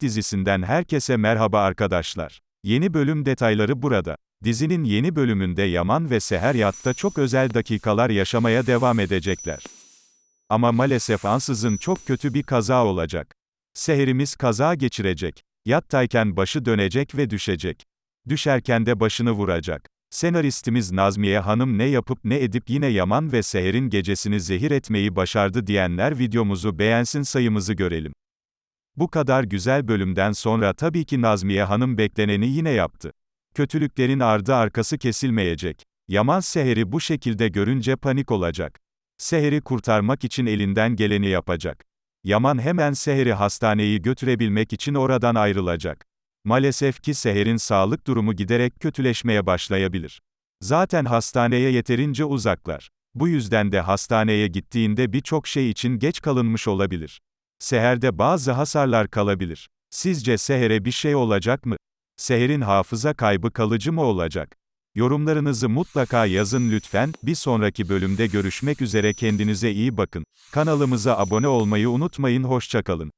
Dizisinden herkese merhaba arkadaşlar. Yeni bölüm detayları burada. Dizinin yeni bölümünde Yaman ve Seher yatta çok özel dakikalar yaşamaya devam edecekler. Ama maalesef ansızın çok kötü bir kaza olacak. Seherimiz kaza geçirecek. Yattayken başı dönecek ve düşecek. Düşerken de başını vuracak. Senaristimiz Nazmiye Hanım ne yapıp ne edip yine Yaman ve Seher'in gecesini zehir etmeyi başardı diyenler videomuzu beğensin sayımızı görelim. Bu kadar güzel bölümden sonra tabii ki Nazmiye Hanım bekleneni yine yaptı. Kötülüklerin ardı arkası kesilmeyecek. Yaman Seher'i bu şekilde görünce panik olacak. Seher'i kurtarmak için elinden geleni yapacak. Yaman hemen Seher'i hastaneyi götürebilmek için oradan ayrılacak. Maalesef ki Seher'in sağlık durumu giderek kötüleşmeye başlayabilir. Zaten hastaneye yeterince uzaklar. Bu yüzden de hastaneye gittiğinde birçok şey için geç kalınmış olabilir. Seher'de bazı hasarlar kalabilir. Sizce Seher'e bir şey olacak mı? Seher'in hafıza kaybı kalıcı mı olacak? Yorumlarınızı mutlaka yazın lütfen. Bir sonraki bölümde görüşmek üzere kendinize iyi bakın. Kanalımıza abone olmayı unutmayın hoşçakalın.